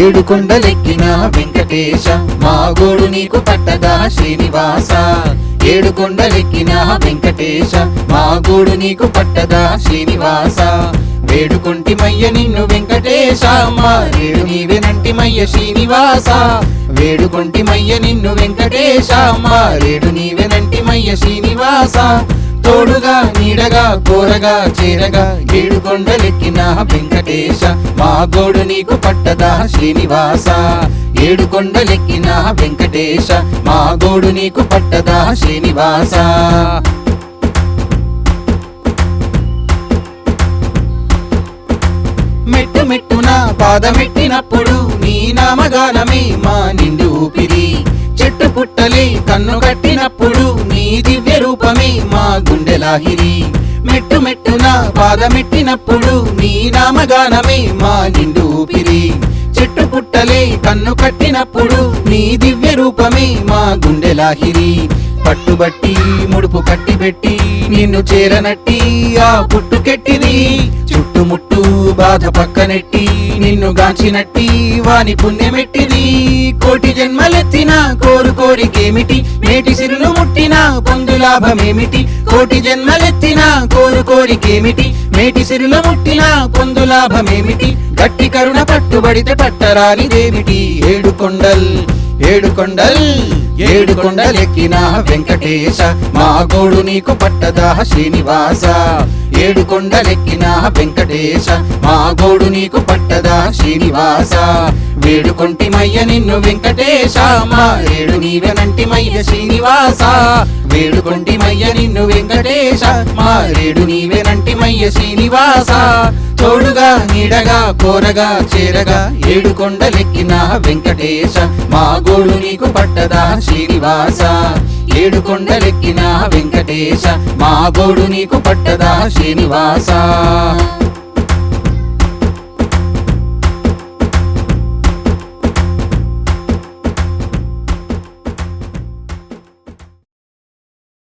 ఏడు కొండలెక్కిన వెంకటేశ మా గోడు నీకు పట్టదా శ్రీనివాస? ఏడు కొండలెక్కిన వెంకటేశ మా గోడు నీకు పట్టదా శ్రీనివాస? వేడుకొంటి మయ్య నిన్ను వెంకటేశ మా రేడు మయ్య శ్రీనివాస? వేడుకొంటి మయ్య నిన్ను వెంకటేశ మా రేడు నీవెనంటి మయ్య శ్రీనివాస? తోడుగా నీడగా కోరగా చేరగా ఏడు కొండలెక్కిన వెంకటేశ. మా గోడు నీకు పట్టదా శ్రీనివాస? ఏడు కొండలెక్కిన వెంకటేశ. మా గోడు నీకు పట్టదా శ్రీనివాస? మెట్టు మెట్టున పాదమెట్టినప్పుడు నీ నామగానమే మా నిండు ఊపిరి. చెట్టు పుట్టలే కన్ను కట్టి దివ్య మా గుండెలాహిరి మెట్టు మెట్టున పాదమెట్టినప్పుడు నీ నామగానమే మా నిండు ఊపిరి. చెట్టు పుట్టలే కన్ను కట్టినప్పుడు నీ దివ్య రూపమే మా గుండెలాహిరి పట్టుబట్టి ముడుపు కట్టిబెట్టి నిన్ను చేరనట్టి ఆ పుట్టుకెట్టిది చుట్టుముట్టు బాధ పక్కనెట్టి నిన్ను గాంచినట్టి వాని పుణ్యమెట్టిది. కోటి జన్మలెత్తిన కోరు కోరికేమిటి? మేటి లాభమేమిటి? కోటి జన్మలెత్తినా కోరు కోరికేమిటి? మేటి సిరుల ముట్టినా పొందు లాభమేమిటి? గట్టి కరుణ పట్టుబడితే పట్టరానిదేమిటి? ఏడు కొండల్ ఏడు కొండల్ ఏడు కొండలెక్కిన వెంకటేశ మా గోడు నీకు పట్టదా శ్రీనివాస? ఏడు కొండలెక్కిన వెంకటేశ మా గోడు నీకు పట్టదా శ్రీనివాస? వేడుకొంటి మయ్య నిన్ను వెంకటేశ మా ఏడు నీవెనంటి మయ్య శ్రీనివాస? వేడుకొంటి మయ్య నిన్ను వెంకటేశ మారేడు రేడు మయ్య శ్రీనివాస. తోడుగా నీడగా కోరగా చేరగా ఏడు కొండలెక్కిన వెంకటేశ మా గోడు నీకు పట్టదా శ్రీనివాస. ఏడు కొండలెక్కిన వెంకటేశ మా గోడు నీకు పట్టదా శ్రీనివాస.